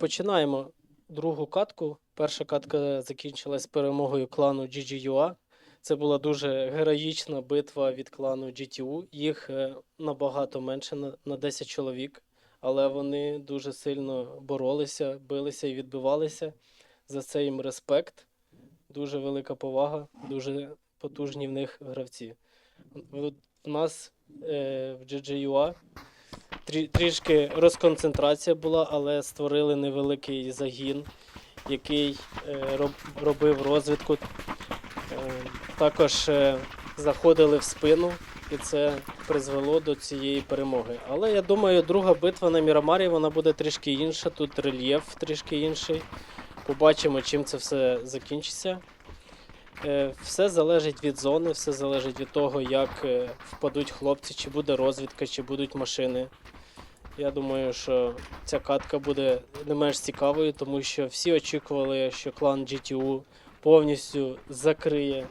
Починаємо другу катку. Перша катка закінчилась перемогою клану GGUA. Це була дуже героїчна битва від клану GTU. Їх е, набагато менше на, на 10 чоловік, але вони дуже сильно боролися, билися і відбивалися. За це їм респект. Дуже велика повага, дуже потужні в них гравці. У нас е, в GGUA трішки розконцентрація була, але створили невеликий загін, який е, робив розвідку. Е, також е, заходили в спину, і це призвело до цієї перемоги. Але я думаю, друга битва на Мірамарі вона буде трішки інша. Тут рельєф трішки інший. Побачимо, чим це все закінчиться. Все залежить від зони, все залежить від того, як впадуть хлопці, чи буде розвідка, чи будуть машини. Я думаю, що ця катка буде не менш цікавою, тому що всі очікували, що клан GTU повністю закриє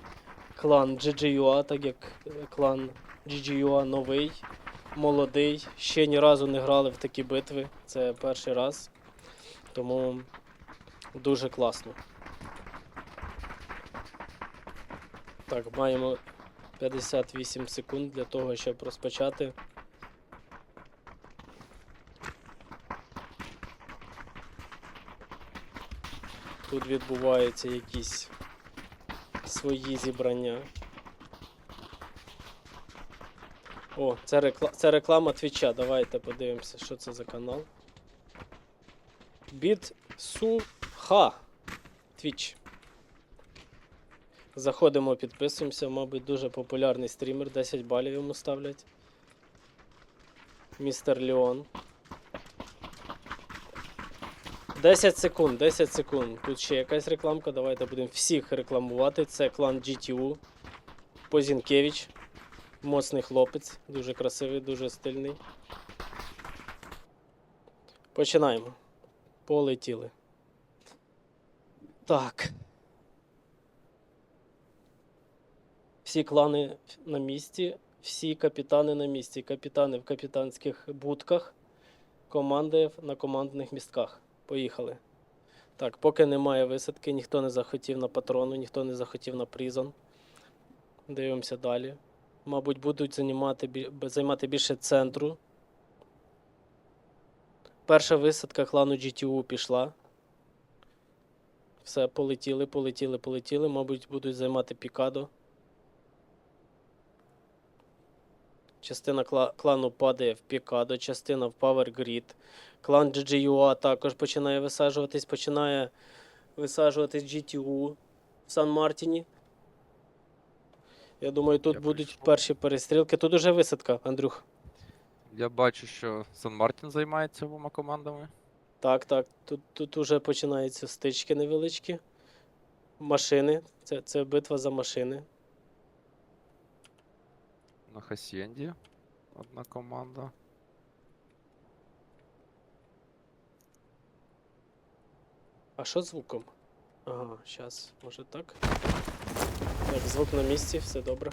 клан GGUA, так як клан GGUA новий, молодий. Ще ні разу не грали в такі битви. Це перший раз. Тому дуже класно. Так, маємо 58 секунд для того, щоб розпочати. Тут відбуваються якісь свої зібрання. О, це, рекла... це реклама Твіча. Давайте подивимося, що це за канал. Бітсуха. Твіч. Заходимо, підписуємося, мабуть, дуже популярний стрімер, 10 балів йому ставлять. Містер Леон. 10 секунд, 10 секунд. Тут ще якась рекламка. Давайте будемо всіх рекламувати. Це клан GTU. Позінкевич. Моцний хлопець. Дуже красивий, дуже стильний. Починаємо. Полетіли. Так. Всі клани на місці, всі капітани на місці. Капітани в капітанських будках, команди на командних містках. Поїхали. Так, поки немає висадки, ніхто не захотів на патрону, ніхто не захотів на призон. Дивимося далі. Мабуть, будуть займати, займати більше центру. Перша висадка клану GTU пішла. Все, полетіли, полетіли, полетіли. Мабуть, будуть займати Пікадо. Частина кла- клану падає в Пікадо, частина в Power Grid. Клан GGUA також починає висаджуватись, починає висаджуватись GTU в Сан-Мартіні. Я думаю, тут Я будуть прийшов. перші перестрілки. Тут уже висадка, Андрюх. Я бачу, що Сан Мартін займається обома командами. Так, так. Тут, тут уже починаються стички невеличкі. Машини. Це, це битва за машини. На Хасєнді одна команда. А що з звуком? Ага, зараз, може так. Так, звук на місці, все добре.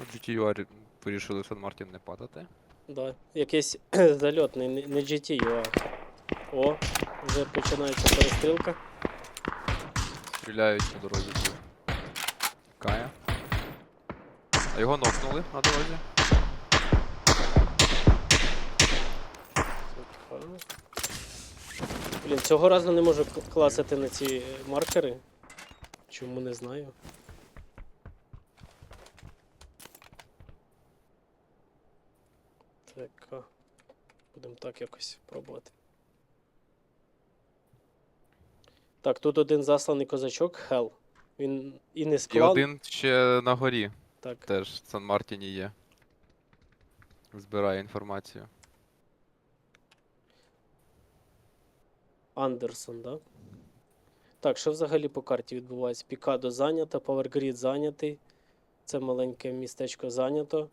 От GTU рі- вирішили в Сан Мартін не падати. Да. Якийсь зальотний, не, не GTU, а. О, вже починається перестрілка. Стріляють по дорозі. тут. Кая. Його нокнули на дорозі. Блін, цього разу не можу класити на ці е, маркери. Чому не знаю. Так. Будемо так якось пробувати. Так, тут один засланий козачок, Хел. Він і не І склав. один ще на горі Так. теж в Сан Мартіні є. Збирає інформацію. Андерсон, да? Так, що взагалі по карті відбувається? Пікадо зайнято, Павергрід зайнятий. Це маленьке містечко зайнято.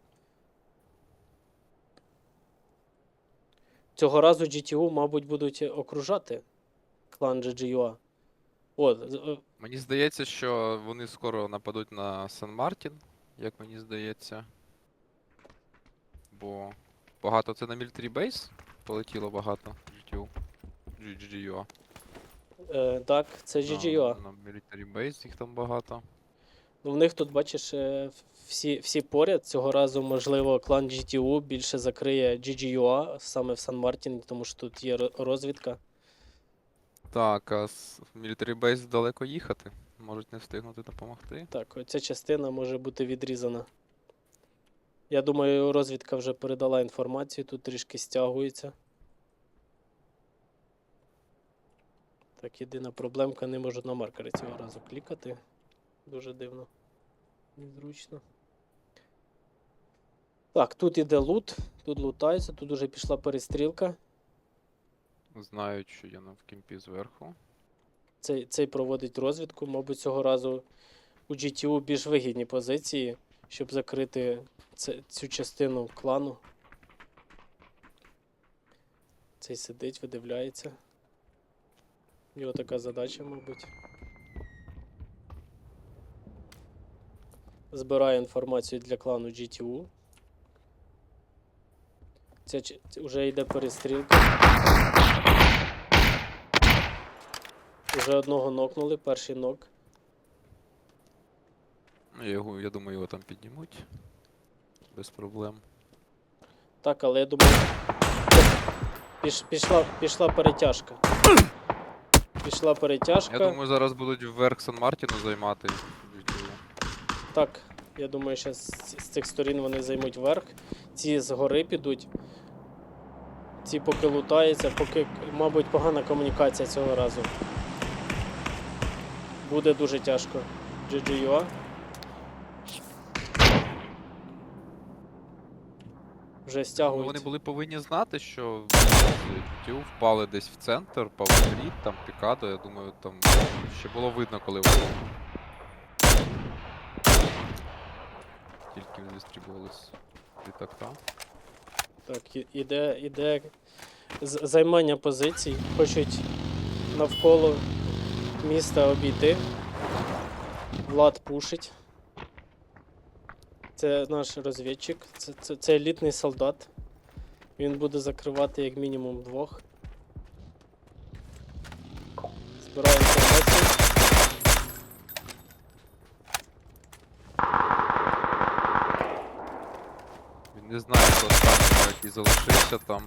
Цього разу GTU, мабуть, будуть окружати клан GGUA. О, з- е, Мені здається, що вони скоро нападуть на Сан Мартін, як мені здається. Бо багато це на Military Base полетіло багато GTU. GGUA. Е, так, це GGUA. На, на Military Base їх там багато. Ну, в них тут, бачиш, е, всі, всі поряд. Цього разу, можливо, клан GTU більше закриє GGUA саме в Сан-Мартіні, тому що тут є розвідка. Так, а з Military Base далеко їхати. Можуть не встигнути допомогти. Так, оця частина може бути відрізана. Я думаю, розвідка вже передала інформацію, тут трішки стягується. Так, єдина проблемка, не можу на маркери цього разу клікати. Дуже дивно. Незручно. Так, тут іде лут, тут лутається, тут уже пішла перестрілка. Знають, що я на в кімпі зверху. Цей, цей проводить розвідку. Мабуть, цього разу у GTU більш вигідні позиції, щоб закрити це, цю частину клану. Цей сидить, видивляється. У нього така задача, мабуть. Збирає інформацію для клану GTU. Це, вже йде перестрілка. Уже одного нокнули, перший нок. Ну, Я, його, я думаю, його там піднімуть. Без проблем. Так, але я думаю. Піш, пішла, пішла перетяжка. Пішла перетяжка. Я думаю, зараз будуть вверх Сан Мартіну займати. Так, я думаю, що з, з цих сторін вони займуть верх. Ці згори підуть. Ці поки лутаються, поки, мабуть, погана комунікація цього разу. Буде дуже тяжко. GGUA. Вже Ну, стягують. вони були повинні знати, що GTU впали десь в центр, Павлогрід, там Пікадо, я думаю, там ще було видно, коли вони. Тільки вистрібували з літака. Так, іде, іде займання позицій. Хочуть навколо міста обійти. Влад пушить. Це наш розвідчик, це, це, це елітний солдат. Він буде закривати як мінімум двох. Збирає інформацію. Він не знає, хто останній, який залишився там.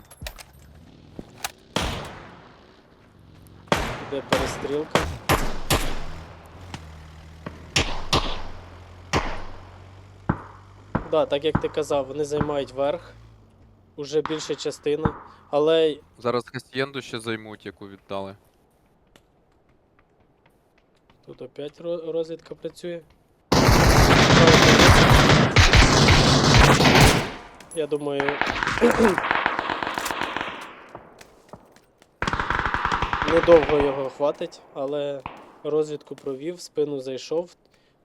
Іде перестрілка. Да, так як ти казав, вони займають верх. Уже більша частина. Але Зараз Хасієнду ще займуть, яку віддали. тут опять ро- розвідка працює. Я думаю. Недовго його хватить, але розвідку провів, в спину зайшов.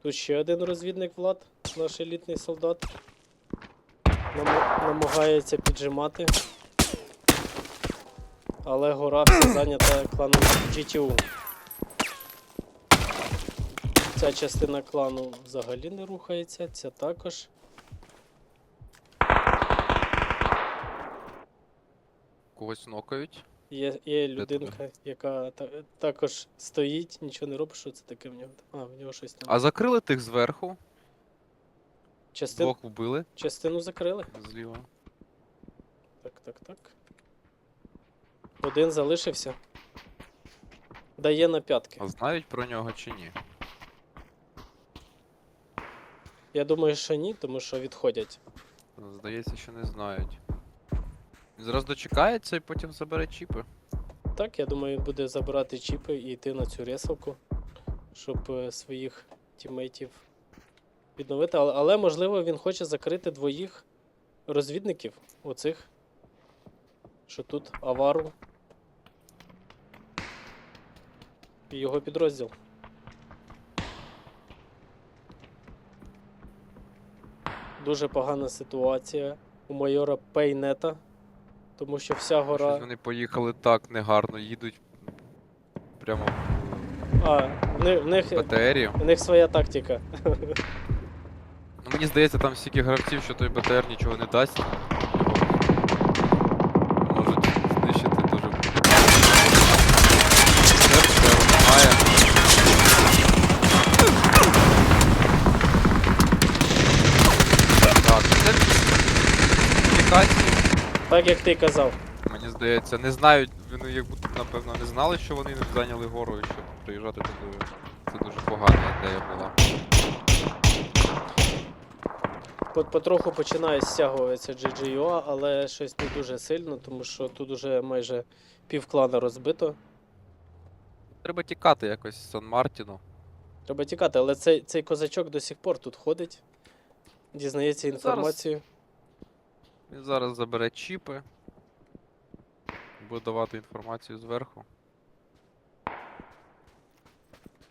Тут ще один розвідник Влад, наш елітний солдат. Намо- намагається піджимати. Але гора вся зайнята кланом GTU. Ця частина клану взагалі не рухається, ця також. Когось нокають. Є, є людинка, яка та, також стоїть, нічого не робить, що це таке в нього. А, в нього щось там. А закрили тих зверху. Частин, Двох вбили частину закрили. зліва. Так, так, так. Один залишився. Дає на п'ятки. А знають про нього чи ні? Я думаю, що ні, тому що відходять. Здається, що не знають. Він зараз дочекається і потім забере чіпи. Так, я думаю, він буде забирати чіпи і йти на цю ресалку, щоб е, своїх тімейтів відновити. Але, але можливо він хоче закрити двоїх розвідників оцих. Що тут авару. І його підрозділ. Дуже погана ситуація у майора Пейнета, тому що вся гора. Щось вони поїхали так негарно, їдуть прямо А, в них, в них, в них своя тактика. Мені здається, там стільки гравців, що той БТР нічого не дасть. Можуть знищити дуже БТР ще Так, це. Так як ти казав. Мені здається, не знають, вони як будто напевно не знали, що вони зайняли гору і що приїжджати туди. Це дуже погана ідея була. По- Потроху починає стягуватися GGUA, але щось не дуже сильно, тому що тут уже майже пів клана розбито. Треба тікати якось з Сан Мартіну. Треба тікати, але цей, цей козачок до сих пор тут ходить, дізнається Зараз- інформацію. Він зараз забере чіпи. Буде давати інформацію зверху.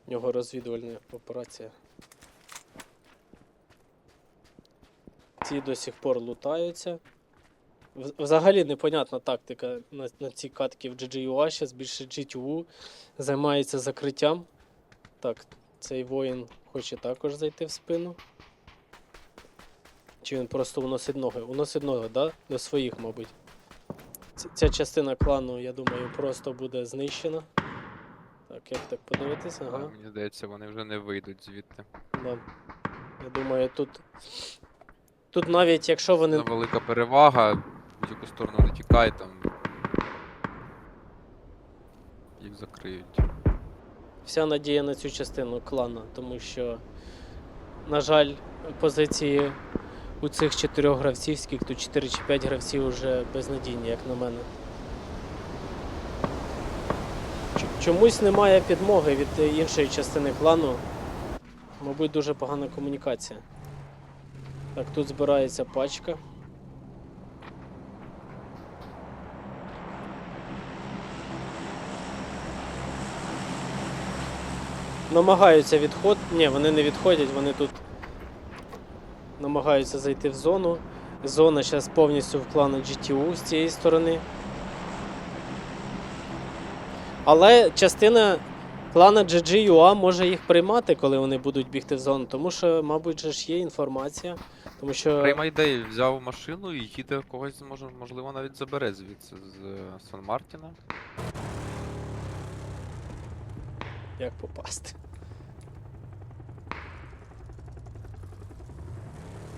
У нього розвідувальна операція. Ці до сих пор лутаються. Взагалі непонятна тактика на, на ці катки в GGUA, зараз більше GTU займається закриттям. Так, цей воїн хоче також зайти в спину. Чи він просто уносить ноги? Уносить ноги, да? До своїх, мабуть. Ця частина клану, я думаю, просто буде знищена. Так, як так подивитися? Ага. мені здається, вони вже не вийдуть звідти. Да. Я думаю, тут. Тут навіть якщо вони. Це велика перевага, в яку сторону не тікай, там. Їх закриють. Вся надія на цю частину клана, тому що, на жаль, позиції у цих чотирьох гравців, скільки тут 4 чи 5 гравців вже безнадійні, як на мене. Чомусь немає підмоги від іншої частини клану. Мабуть, дуже погана комунікація. Так, тут збирається пачка. Намагаються відход. Ні, вони не відходять, вони тут намагаються зайти в зону. Зона зараз повністю в клану GTU з цієї сторони. Але частина клана GGUA може їх приймати, коли вони будуть бігти в зону, тому що, мабуть, же ж є інформація. Тому що Прийма ідеї, взяв машину і їде когось, може, можливо, навіть забере звідси з е, Сан Мартіна. як попасти.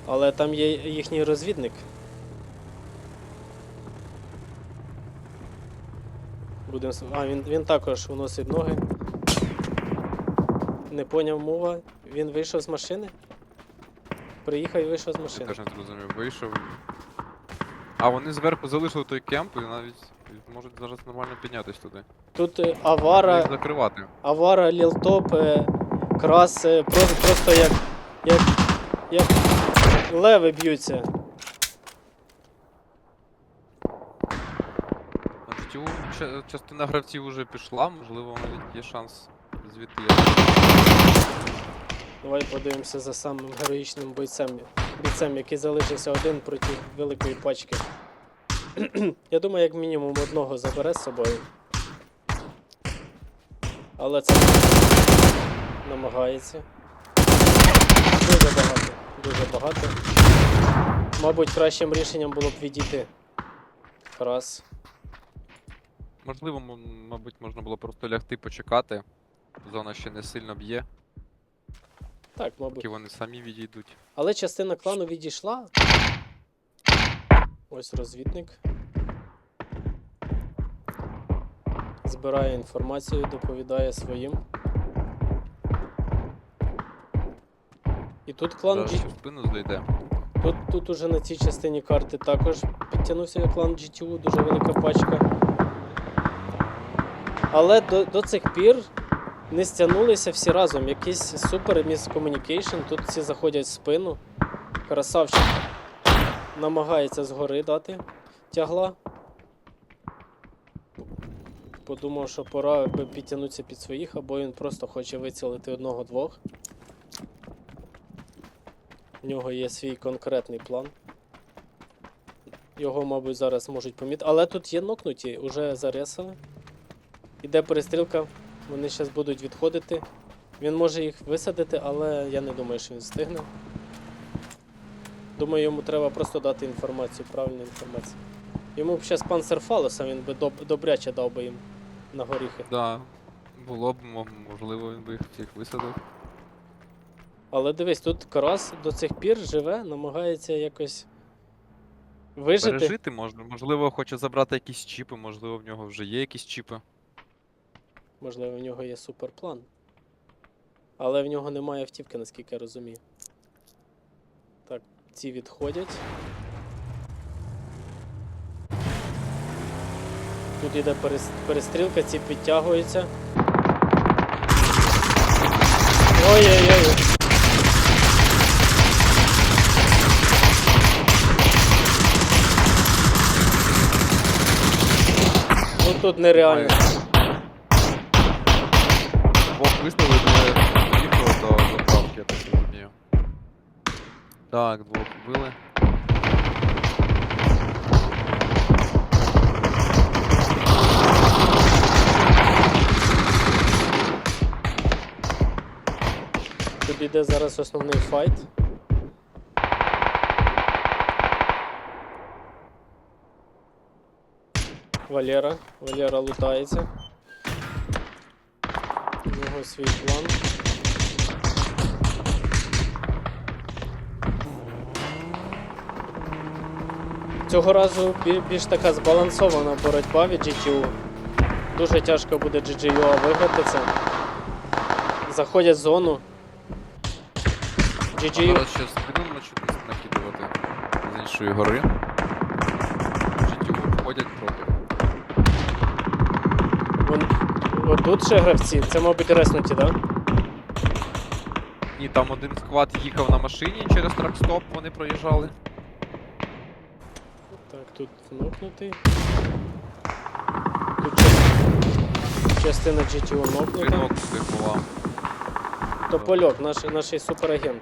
Але там є їхній розвідник. Будем... с- А, він, він також уносить ноги. Не поняв мова. Він вийшов з машини. Приїхав і вийшов з машини. теж не зрозумів, вийшов. А вони зверху залишили той кемп і навіть можуть зараз нормально піднятись туди. Тут е, Треба авара. закривати. Авара, Лілтоп, е, крас, е, просто, просто як, як, як леви б'ються. Ча- частина гравців вже пішла, можливо, навіть є шанс звідти. я- Давай подивимося за самим героїчним бойцем, бійцем, який залишився один проти великої пачки. Я думаю, як мінімум одного забере з собою. Але це намагається. Дуже багато, дуже багато. Мабуть, кращим рішенням було б відійти. Раз. Можливо, мабуть, можна було просто лягти почекати. Зона ще не сильно б'є, Так, мабуть. поки вони самі відійдуть. Але частина клану відійшла. Ось розвідник. Збирає інформацію, доповідає своїм. І тут клан Зараз G... ще в спину зайде. тут, тут уже на цій частині карти також підтягнувся клан GTU, дуже велика пачка. Але до, до цих пір не стягнулися всі разом. Якийсь супер міскомунікейшн. Тут всі заходять в спину. Красавчик намагається згори дати тягла. Подумав, що пора аби підтягнутися під своїх, або він просто хоче вицілити одного-двох. У нього є свій конкретний план. Його, мабуть, зараз можуть помітити. Але тут є нокнуті, уже заресали. Іде перестрілка, вони зараз будуть відходити. Він може їх висадити, але я не думаю, що він встигне. Думаю, йому треба просто дати інформацію, правильну інформацію. Йому б зараз панцер фалоса, він би доб- добряче дав би їм на горіхи. Да. Було б, можливо, він би їх всіх висадив. Але дивись, тут Карас до цих пір живе, намагається якось Вижити? Пережити можна. Можливо, хоче забрати якісь чіпи, можливо, в нього вже є якісь чіпи. Можливо, в нього є суперплан. Але в нього немає автівки, наскільки я розумію. Так, ці відходять. Тут йде перестрілка, ці підтягуються. Ой-ой-ой. Ну тут нереально. Так, двох вбили. Тут іде зараз основний файт. Валера. Валера лутається. У нього свій план. Цього разу більш така збалансована боротьба від GTU. Дуже тяжко буде GGUA виграти це. Заходять в зону. GGU. зараз ще спину начнуть накидувати з іншої гори. Життю входять проти. Вон... Отут ще гравці, це, мабуть, реснуті, так? Да? Ні, там один склад їхав на машині через тракстоп, вони проїжджали. Так, тут нокнутий. Тут частина GTO нокнута. Туди. Топольок, наш, наш суперагент.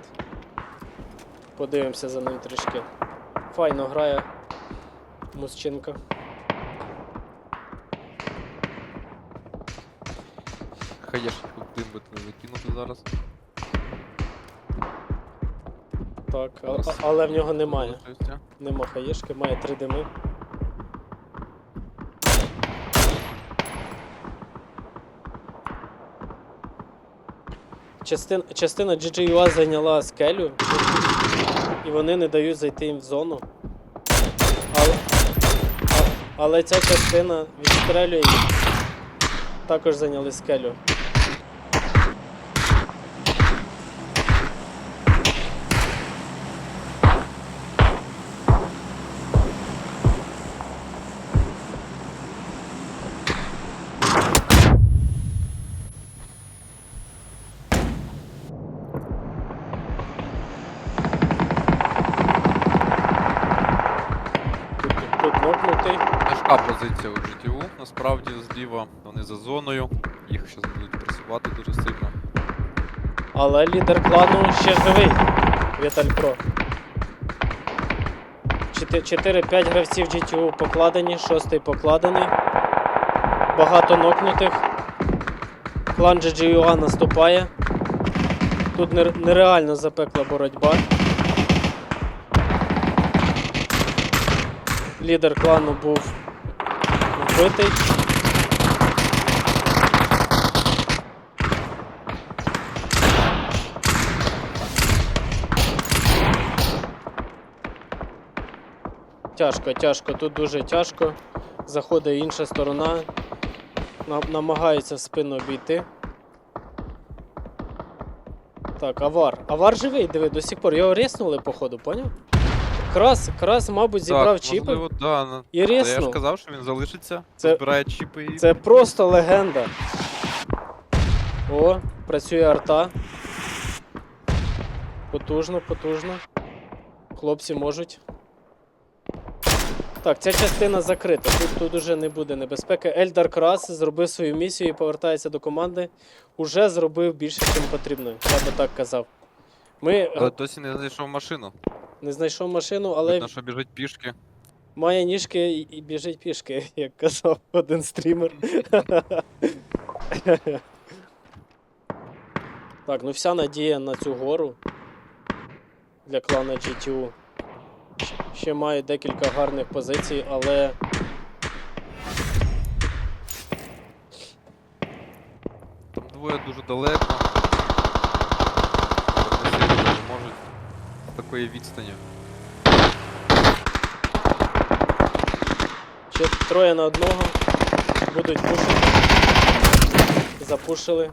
Подивимося за ним трішки. Файно грає Мусченко. Хаєшку дим би туди закинути зараз. Так, а, а- але в нього немає. Нема хаєшки, має три дими. Частин, частина GGUA зайняла скелю, і вони не дають зайти їм в зону. Але, а, але ця частина відстрелює їх. Також зайняли скелю. Тут, тут нокнутий. Тяжка позиція у GTU, насправді зліва вони за зоною. Їх зараз будуть пресувати дуже сильно. Але лідер клану ще живий. Віталь Про. 4-5 гравців GTU покладені, шостий покладений. Багато нокнутих. Клан GGUA наступає. Тут нереально запекла боротьба. Лідер клану був вбитий. Тяжко, тяжко, тут дуже тяжко. Заходить інша сторона. Нам- намагаються в спину обійти. Так, авар. Авар живий, диви, до сих пор. Його ріснули, походу, поняв? Крас, крас, мабуть, зібрав так, чіпи можливо, да, на- і Та я ж ріснув. казав, що він залишиться, Це- збирає чіпи і. Це просто легенда. О, працює арта. Потужно, потужно. Хлопці можуть. Так, ця частина закрита. Тут, тут уже не буде небезпеки. Ельдар Крас зробив свою місію і повертається до команди. Уже зробив більше, ніж потрібно. Я би так казав. Ми Але досі не знайшов машину. не знайшов машину, але Видно, що біжить пішки. має ніжки і, і біжить пішки, як казав один стрімер. так, ну вся надія на цю гору для клана GTU. Ще має декілька гарних позицій, але Там двоє дуже далеко. Не можуть такої відстані. Ще троє на одного. Будуть пушити. Запушили.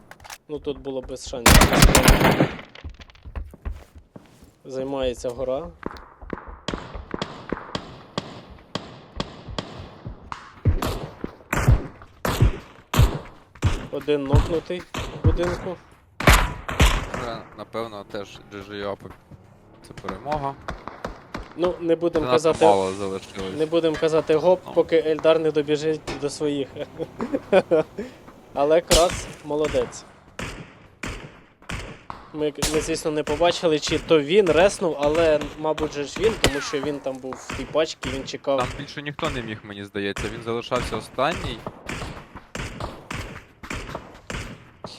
Ну тут було без шансів. Займається гора. Один нокнутий в будинку. Вже, напевно, теж GGO це перемога. Ну, не будемо казати. мало залишилось. Не будемо казати гоп, Ну. поки Ельдар не добіжить до своїх. Але крас молодець. Ми, ми, звісно, не побачили, чи то він реснув, але, мабуть, же ж він, тому що він там був в тій пачці, він чекав. Там більше ніхто не міг, мені здається. Він залишався останній.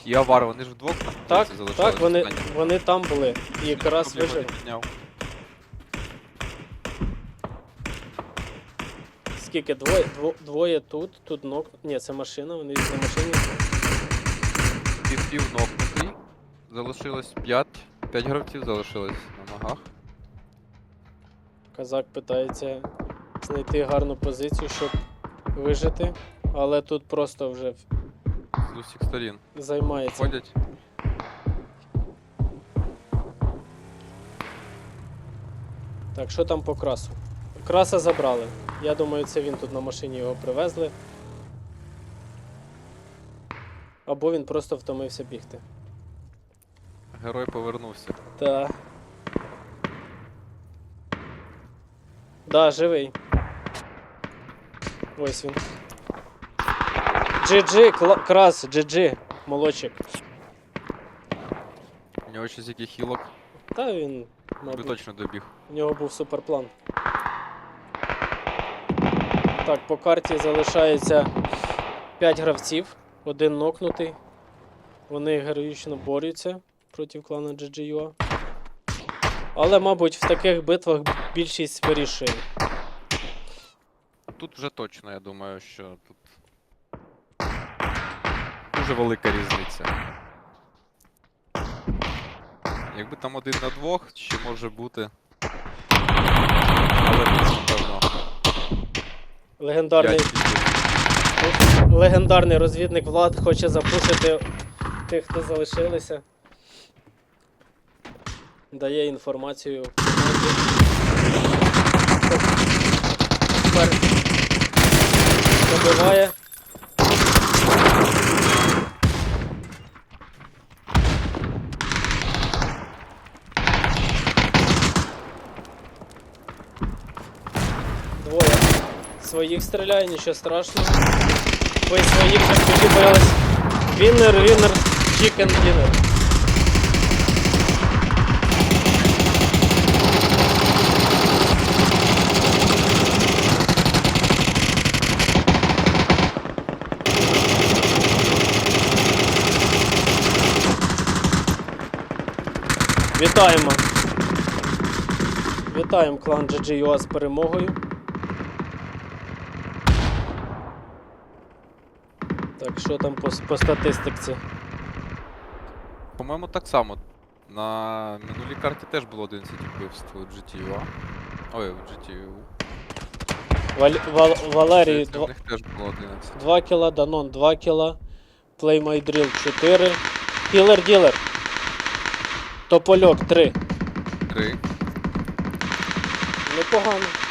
І Авар, вони ж вдвох там, Так, здається, залишались так, вони, вони там були. І крас Проблема не вижив. підняв. Скільки? Двоє, дво, двоє тут, тут ног. Ні, це машина, вони на машині. Пів пів нокнутий. Залишилось 5. 5 гравців залишилось на ногах. Казак питається знайти гарну позицію, щоб вижити. Але тут просто вже усіх сторін. займається. Ходять. Так, що там по красу? Краса забрали. Я думаю, це він тут на машині його привезли. Або він просто втомився бігти. Герой повернувся. Та. Да, живий. Ось він. GG, кла- крас, GG, молодчик. У нього ще який хілок, Та він, би мабуть, точно добіг. у нього був суперплан. Так, по карті залишається 5 гравців, один нокнутий. Вони героїчно борються проти клану GGUA. Але, мабуть, в таких битвах більшість вирішує. Тут вже точно, я думаю, що тут дуже велика різниця. Якби там один на двох, ще може бути. Але напевно. Легендарний, легендарний розвідник Влад хоче запушити тих, хто залишилися. Дає інформацію. Добиває. Двоє. Своїх стріляє, нічого страшного. Ви своїх тоді боялись. Віннер, віннер, чікен віннер. Вітаємо. Вітаємо клан GGUA з перемогою. Так, що там по, по статистиці? По-моєму, так само. На минулій карті теж було 11 вбивств у GTU. Ой, у GTU. Вал, Вал, Валерій Здається, 2, У них теж було 11. 2 кіла, Данон 2 кіла, Play My Drill 4, Killer Dealer, Топольок 3. 3. Непогано.